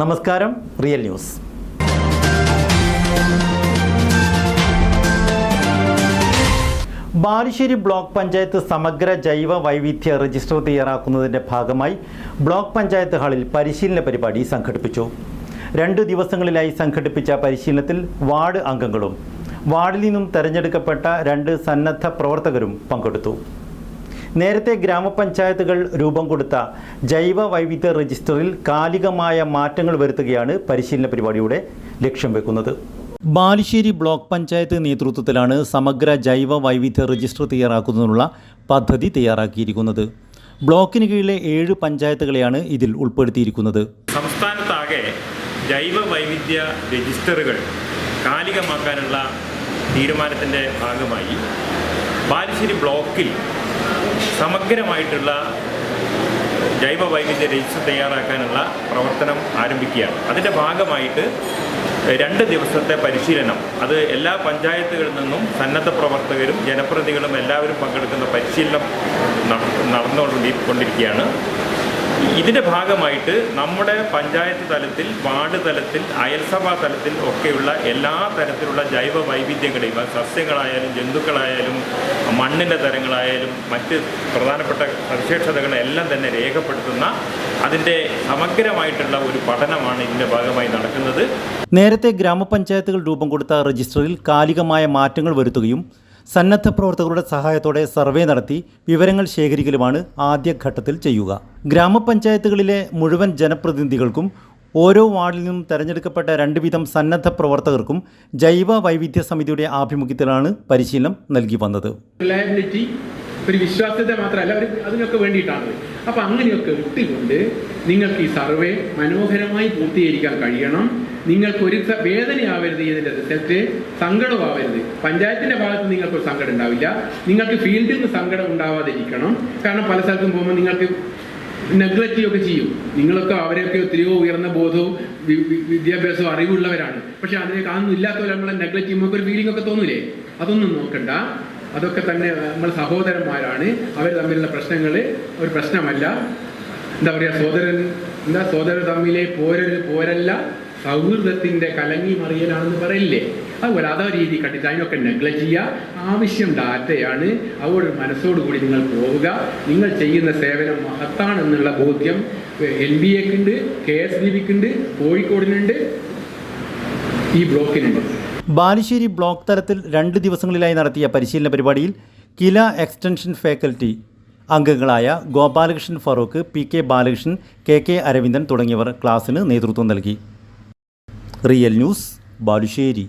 നമസ്കാരം real news. Balussery block panchayat സമഗ്ര ജൈവ വൈവിധ്യ രജിസ്റ്റർ തയ്യാറാക്കുന്നതിന്റെ ഭാഗമായി ബ്ലോക്ക് പഞ്ചായത്ത് ഹാളിൽ പരിശീലന പരിപാടി സംഘടിപ്പിച്ചു. രണ്ട് ദിവസങ്ങളിലായി സംഘടിപ്പിച്ച പരിശീലനത്തിൽ വാർഡ് അംഗങ്ങളും വാർഡിൽ നിന്നും തെരഞ്ഞെടുക്കപ്പെട്ട രണ്ട് സന്നദ്ധ പ്രവർത്തകരും പങ്കെടുത്തു. നേരത്തെ ഗ്രാമപഞ്ചായത്തുകൾ രൂപം കൊടുത്ത ജൈവ വൈവിധ്യ രജിസ്റ്ററിൽ കാലികമായ മാറ്റങ്ങൾ വരുത്തുകയാണ് പരിശീലന പരിപാടിയുടെ ലക്ഷ്യം വെക്കുന്നത്. ബാലുശ്ശേരി ബ്ലോക്ക് പഞ്ചായത്ത് നേതൃത്വത്തിലാണ് സമഗ്ര ജൈവ വൈവിധ്യ രജിസ്റ്റർ തയ്യാറാക്കുന്നതിനുള്ള പദ്ധതി തയ്യാറാക്കിയിരിക്കുന്നത്. ബ്ലോക്കിന് കീഴിലെ ഏഴ് പഞ്ചായത്തുകളെയാണ് ഇതിൽ ഉൾപ്പെടുത്തിയിരിക്കുന്നത്. സംസ്ഥാനത്താകെ ജൈവ വൈവിധ്യ രജിസ്റ്ററുകൾ കാലികമാക്കാനുള്ള തീരുമാനത്തിന്റെ ഭാഗമായി ബാലുശ്ശേരി ബ്ലോക്കിൽ സമഗ്രമായിട്ടുള്ള ജൈവ വൈവിധ്യ രജിസ്റ്റർ തയ്യാറാക്കാനുള്ള പ്രവർത്തനം ആരംഭിക്കുകയാണ്. അതിന്റെ ഭാഗമായിട്ട് രണ്ട് ദിവസത്തെ പരിശീലനം. അത് എല്ലാ പഞ്ചായത്തുകളിൽ നിന്നും സന്നദ്ധ പ്രവർത്തകരും ജനപ്രതിനിധികളും എല്ലാവരും പങ്കെടുക്കുന്ന പരിശീലനം നട- നടന്നുകൊണ്ടി കൊണ്ടിരിക്കുകയാണ് ഇതിന്റെ ഭാഗമായിട്ട് നമ്മുടെ പഞ്ചായത്ത് തലത്തിൽ വാർഡ് തലത്തിൽ അയൽസഭാ തലത്തിൽ ഒക്കെയുള്ള എല്ലാ തരത്തിലുള്ള ജൈവ വൈവിധ്യങ്ങളെയും സസ്യങ്ങളായാലും ജന്തുക്കളായാലും മണ്ണിന്റെ തരങ്ങളായാലും മറ്റ് പ്രധാനപ്പെട്ട സവിശേഷതകളെല്ലാം തന്നെ രേഖപ്പെടുത്തുന്ന അതിന്റെ സമഗ്രമായിട്ടുള്ള ഒരു പഠനമാണ് ഇതിന്റെ ഭാഗമായി നടക്കുന്നത്. നേരത്തെ ഗ്രാമപഞ്ചായത്തുകൾ രൂപം കൊടുത്ത രജിസ്റ്ററിൽ കാലികമായ മാറ്റങ്ങൾ വരുത്തുകയും സന്നദ്ധ പ്രവർത്തകരുടെ സഹായത്തോടെ സർവേ നടത്തി വിവരങ്ങൾ ശേഖരിക്കലുമാണ് ആദ്യഘട്ടത്തിൽ ചെയ്യുക. ഗ്രാമപഞ്ചായത്തുകളിലെ മുഴുവൻ ജനപ്രതിനിധികൾക്കും ഓരോ വാർഡിൽ നിന്നും തെരഞ്ഞെടുക്കപ്പെട്ട രണ്ട് വീതം സന്നദ്ധ പ്രവർത്തകർക്കും ജൈവ വൈവിധ്യ സമിതിയുടെ ആഭിമുഖ്യത്തിലാണ് പരിശീലനം നൽകി വന്നത്. ഒരു വിശ്വാസ്യത മാത്രമല്ല ഒരു അതിനൊക്കെ വേണ്ടിയിട്ടാണ് അപ്പൊ അങ്ങനെയൊക്കെ ഇട്ടുകൊണ്ട് നിങ്ങൾക്ക് ഈ സർവേ മനോഹരമായി പൂർത്തീകരിക്കാൻ കഴിയണം. നിങ്ങൾക്ക് ഒരു വേദനയാവരുത് ഇതിന്റെ റിസൾട്ട് സങ്കടമാവരുത്. പഞ്ചായത്തിന്റെ ഭാഗത്ത് നിങ്ങൾക്ക് സങ്കടം ഉണ്ടാവില്ല. നിങ്ങൾക്ക് ഫീൽഡിൽ നിന്ന് സങ്കടം ഉണ്ടാവാതിരിക്കണം. കാരണം പല സ്ഥലത്തും പോകുമ്പോൾ നിങ്ങൾക്ക് നെഗ്ലക്റ്റ് ഒക്കെ ചെയ്യും. നിങ്ങളൊക്കെ അവരെയൊക്കെ എത്രയോ ഉയർന്ന ബോധവും വിദ്യാഭ്യാസവും അറിവുള്ളവരാണ്. പക്ഷെ അതിനെ കാണുന്നില്ലാത്തവരെ നമ്മളെ നെഗ്ലക്റ്റ് ചെയ്യുമ്പോൾ ഒരു ഫീലിംഗ് ഒക്കെ തോന്നൂലേ? അതൊന്നും നോക്കണ്ട. അതൊക്കെ തന്നെ നമ്മൾ സഹോദരന്മാരാണ്. അവർ തമ്മിലുള്ള പ്രശ്നങ്ങൾ ഒരു പ്രശ്നമല്ല. എന്താ പറയുക സഹോദരൻ എന്താ സഹോദരൻ തമ്മിലെ പോരൽ പോരല്ല സൗഹൃദത്തിന്റെ കലങ്ങി മറിയലാണെന്ന് പറയില്ലേ? അതുപോലെ അതോ രീതി കണ്ടിട്ട് അതിനൊക്കെ നെഗ്ലക്ട് ചെയ്യുക. ആവശ്യം ഡാറ്റയാണ് അതുകൊണ്ട് മനസ്സോടുകൂടി നിങ്ങൾ പോവുക. നിങ്ങൾ ചെയ്യുന്ന സേവനം മഹത്താണെന്നുള്ള ബോധ്യം എൽ ബി എക്കുണ്ട് കെ എസ് ഡി ബിക്കുണ്ട് കോഴിക്കോടിനുണ്ട് ഈ ബ്ലോക്കിനുണ്ട്. ബാലുശ്ശേരി ബ്ലോക്ക് തലത്തിൽ രണ്ട് ദിവസങ്ങളിലായി നടത്തിയ പരിശീലന പരിപാടിയിൽ കില എക്സ്റ്റൻഷൻ ഫാക്കൽറ്റി അംഗങ്ങളായ Gopalakrishnan Farooq P K Balakrishnan K K Aravindan തുടങ്ങിയവർ ക്ലാസ്സിന് നേതൃത്വം നൽകി. Real news Balussery.